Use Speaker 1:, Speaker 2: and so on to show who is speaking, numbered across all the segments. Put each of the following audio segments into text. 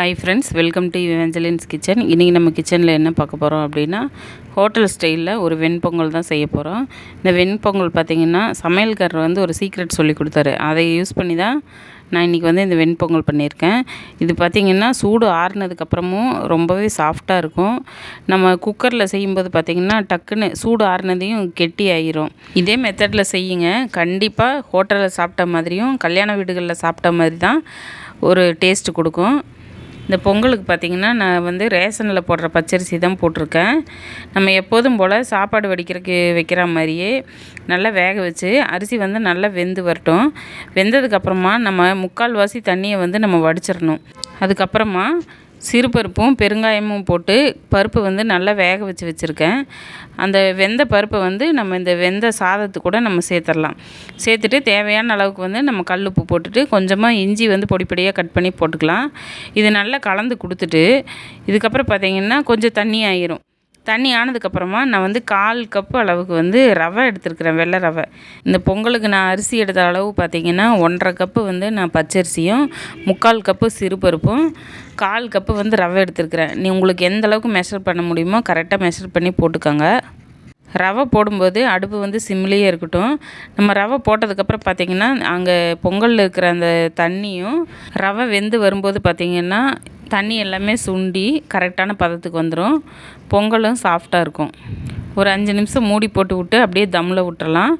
Speaker 1: Hi friends welcome to Venjalin's kitchen இன்றைக்கி நம்ம கிச்சனில் என்ன பார்க்க போகிறோம் அப்படின்னா ஹோட்டல் ஸ்டைலில் ஒரு வெண்பொங்கல் தான் செய்ய போகிறோம் இந்த வெண்பொங்கல் பார்த்திங்கன்னா சமையல்காரர் வந்து ஒரு சீக்ரெட் சொல்லி கொடுத்தாரு. அதை யூஸ் பண்ணி தான் நான் இன்றைக்கி வந்து இந்த வெண்பொங்கல் பண்ணியிருக்கேன். இது பார்த்திங்கன்னா சூடு ஆறுனதுக்கப்புறமும் ரொம்பவே சாஃப்டாக இருக்கும். நம்ம குக்கரில் செய்யும்போது பார்த்திங்கன்னா டக்குன்னு சூடு ஆறுனதையும் கெட்டி ஆயிரும். இதே மெத்தடில் செய்யுங்க. கண்டிப்பாக ஹோட்டலில் சாப்பிட்ட மாதிரியும் கல்யாண வீடுகளில் சாப்பிட்ட மாதிரி தான் ஒரு டேஸ்ட்டு கொடுக்கும். இந்த பொங்கலுக்கு பார்த்திங்கன்னா நான் வந்து ரேஷனில் போடுற பச்சரிசி தான் போட்டிருக்கேன். நம்ம எப்போதும் போல் சாப்பாடு வடிக்கிறதுக்கு வைக்கிற மாதிரியே நல்லா வேக வச்சு அரிசி வந்து நல்லா வெந்து வரட்டும். வெந்ததுக்கப்புறமா நம்ம முக்கால்வாசி தண்ணியை வந்து நம்ம வடிச்சிடணும். அதுக்கப்புறமா சிறுபருப்பும் பெருங்காயமும் போட்டு பருப்பு வந்து நல்லா வேக வச்சு வச்சுருக்கேன். அந்த வெந்த பருப்பை வந்து நம்ம இந்த வெந்த சாதத்து கூட நம்ம சேர்த்துடலாம். சேர்த்துட்டு தேவையான அளவுக்கு வந்து நம்ம கல் உப்பு போட்டுட்டு கொஞ்சமாக இஞ்சி வந்து பொடி பொடியாக கட் பண்ணி போட்டுக்கலாம். இது நல்லா கலந்து கொடுத்துட்டு இதுக்கப்புறம் பார்த்திங்கன்னா கொஞ்சம் தண்ணி ஆயிரும். தண்ணி ஆனதுக்கப்புறமா நான் வந்து கால் கப்பு அளவுக்கு வந்து ரவை எடுத்துருக்கிறேன் வெள்ளை ரவை. இந்த பொங்கலுக்கு நான் அரிசி எடுத்த அளவு பார்த்திங்கன்னா ஒன்றரை கப்பு வந்து நான் பச்சரிசியும் முக்கால் கப்பு சிறுபருப்பும் கால் கப்பு வந்து ரவை எடுத்துருக்குறேன். நீ உங்களுக்கு எந்த அளவுக்கு மெஷர் பண்ண முடியுமோ கரெக்டாக மெஷர் பண்ணி போட்டுக்கோங்க. ரவை போடும்போது அடுப்பு வந்து சிம்லேயே இருக்கட்டும். நம்ம ரவை போட்டதுக்கப்புறம் பார்த்திங்கன்னா அங்கே பொங்கலில் இருக்கிற அந்த தண்ணியும் ரவை வெந்து வரும்போது பார்த்திங்கன்னா தண்ணி எல்லாமே சுண்டி கரெக்டான பதத்துக்கு வந்துடும் பொங்கலும் சாஃப்டாக இருக்கும். ஒரு அஞ்சு நிமிஷம் மூடி போட்டு விட்டு அப்படியே தம்மில் விட்டுறலாம்.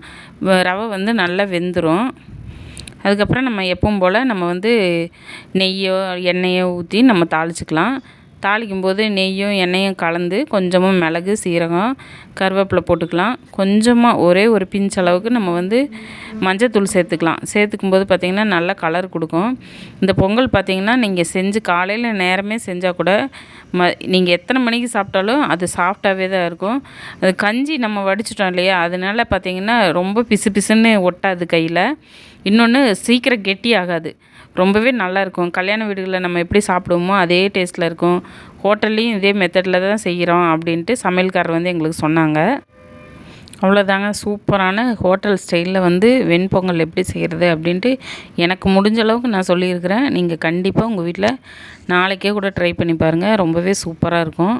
Speaker 1: ரவை வந்து நல்லா வெந்துடும் அதுக்கப்புறம் நம்ம எப்பவும் போல் நம்ம வந்து நெய்யோ எண்ணெயோ ஊற்றி நம்ம தாளிச்சிக்கலாம். தாளிக்கும் போது நெய்யும் எண்ணெயும் கலந்து கொஞ்சமாக மிளகு சீரகம் கருவேப்பிலை போட்டுக்கலாம். கொஞ்சமாக ஒரே ஒரு பிஞ்ச் அளவுக்கு நம்ம வந்து மஞ்சத்தூள் சேர்த்துக்கலாம். சேர்த்துக்கும் போது பார்த்திங்கன்னா நல்லா கலர் கொடுக்கும். இந்த பொங்கல் பார்த்திங்கன்னா நீங்கள் செஞ்சு காலையில் நேரமே செஞ்சால் கூட ம நீங்கள் எத்தனை மணிக்கு சாப்பிட்டாலும் அது சாஃப்டாகவே தான் இருக்கும். அது கஞ்சி நம்ம வடிச்சிட்டோம் இல்லையா? அதனால பார்த்திங்கன்னா ரொம்ப பிசு பிசுன்னு ஒட்டாது கையில். இன்னொன்று சீக்கிரம் கெட்டி ஆகாது ரொம்பவே நல்லாயிருக்கும் கல்யாண வீடுகளில் நம்ம எப்படி சாப்பிடுவோமோ அதே டேஸ்ட்டில் இருக்கும். ஹோட்டல்லையும் இதே மெத்தடில் தான் செய்கிறோம் அப்படின்ட்டு சமையல்காரர் வந்து எங்களுக்கு சொன்னாங்க. அவ்வளோதாங்க சூப்பரான ஹோட்டல் ஸ்டைலில் வந்து வெண்பொங்கல் எப்படி செய்கிறது அப்படின்ட்டு எனக்கு முடிஞ்ச அளவுக்கு நான் சொல்லியிருக்கிறேன். நீங்கள் கண்டிப்பாக உங்கள் வீட்டில் நாளைக்கே கூட ட்ரை பண்ணி பாருங்கள் ரொம்பவே சூப்பராக இருக்கும்.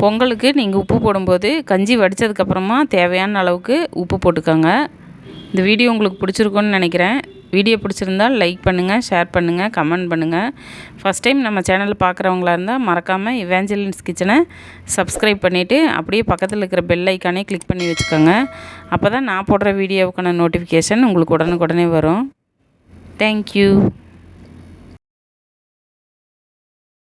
Speaker 1: பொங்கலுக்கு நீங்கள் உப்பு போடும்போது கஞ்சி வடித்ததுக்கப்புறமா தேவையான அளவுக்கு உப்பு போட்டுக்கோங்க. இந்த வீடியோ உங்களுக்கு பிடிச்சிருக்குன்னு நினைக்கிறேன். வீடியோ பிடிச்சிருந்தால் லைக் பண்ணுங்கள் ஷேர் பண்ணுங்கள் கமெண்ட் பண்ணுங்கள் ஃபஸ்ட் டைம் நம்ம சேனலில் பார்க்குறவங்களா இருந்தால் மறக்காமல் இவேஞ்சலின்ஸ் கிச்சனை சப்ஸ்கிரைப் பண்ணிவிட்டு அப்படியே பக்கத்தில் இருக்கிற பெல் ஐக்கானே கிளிக் பண்ணி வச்சுக்கோங்க. அப்போ தான் நான் போடுற வீடியோவுக்கான நோட்டிஃபிகேஷன் உங்களுக்கு உடனுக்குடனே வரும். தேங்க்யூ